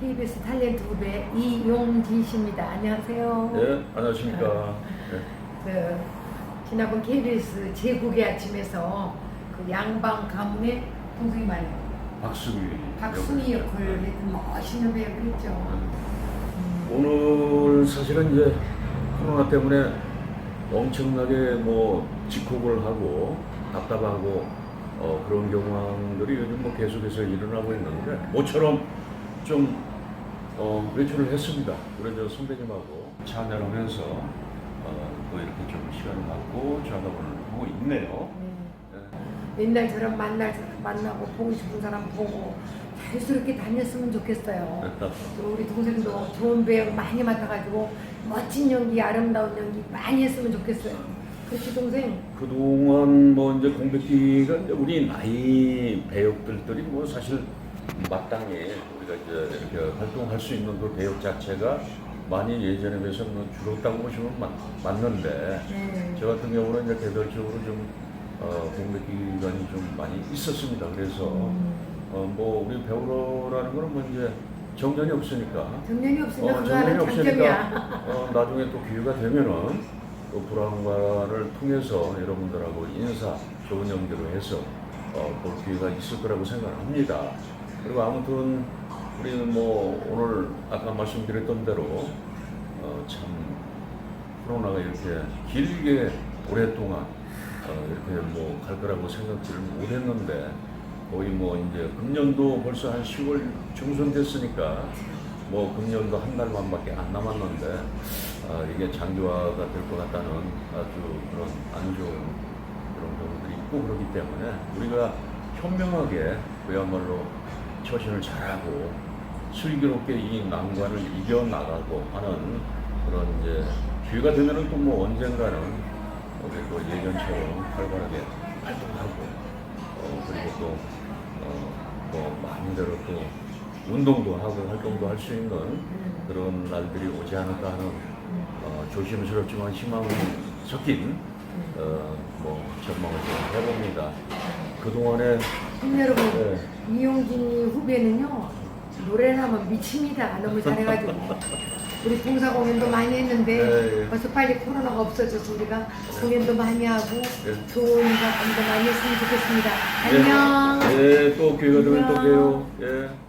KBS 탤런트 후배 이용진 씨입니다. 안녕하세요. 예, 안녕하십니까. 예. 그 지난번 KBS 제국의 아침에서 그 양방 가문의 동생이 말이에요. 박수미. 박순희 역할을 했던 멋있는 배우였죠. 음. 오늘 사실은 이제 코로나 때문에 엄청나게 뭐 직콕을 하고 답답하고 어, 그런 경황들이 요즘 뭐 계속해서 일어나고 있는데 모처럼 좀 어, 외출을 했습니다. 우리 저 선배님하고 차 내려오면서 어, 또 이렇게 좀 시간을 갖고 작업을 하고 있네요. 네. 옛날처럼 만날 사람 만나고 보고 싶은 사람 보고 자유스럽게 다녔으면 좋겠어요. 또 우리 동생도 좋은 배우 많이 맡아가지고 멋진 연기, 아름다운 연기 많이 했으면 좋겠어요. 그렇지 동생? 그동안 뭐 이제 공백기가 이제 우리 나이 배역들들이 뭐 사실 마땅히 우리가 이제 이렇게 활동할 수 있는 그 배역 자체가 많이 예전에 비해서 뭐 줄었다고 보시면 맞, 맞는데 네. 저 같은 경우는 이제 개별적으로 좀 어, 공백 기간이 좀 많이 있었습니다. 그래서 음. 어, 뭐 우리 배우라는 거는 뭐 이제 정년이 없으니까 정년이 없으면 어, 그거 정년이 없으니까. 어, 나중에 또 기회가 되면은 또 불안관을 통해서 여러분들하고 인사 좋은 연기로 해서 어, 볼 기회가 있을 거라고 생각합니다. 그리고 아무튼 우리는 뭐 오늘 아까 말씀드렸던 대로 어, 참 코로나가 이렇게 길게 오랫동안 어, 이렇게 뭐 갈 거라고 생각지를 못했는데 거의 뭐 이제 금년도 벌써 한 10월 중순 됐으니까 뭐 금년도 한 달만밖에 안 남았는데 아, 이게 장기화가 될 것 같다는 아주 그런 안 좋은 그런 경우들이 있고 그렇기 때문에 우리가 현명하게 그야말로 처신을 잘하고 슬기롭게 이 난관을 이겨나가고 하는 그런 이제 기회가 되면은 또 뭐 언젠가는 우리 또 예전처럼 활발하게 활동하고 어, 그리고 또 어, 뭐 마음대로 또 운동도 하고 활동도 할 수 있는 그런 날들이 오지 않을까 하는 어, 조심스럽지만 희망이 섞인 어, 뭐 전망을 좀 해봅니다. 그동안에 형 여러분, 네. 이용진이 후배는요 노래를 하면 미칩니다. 너무 잘해가지고 우리 봉사 공연도 많이 했는데 네, 예. 벌써 빨리 코로나가 없어져서 우리가 공연도 많이 하고 네. 좋은 작품도 많이 했으면 좋겠습니다. 안녕. 네, 또 기회가 되면 또 안녕. 봬요. 예.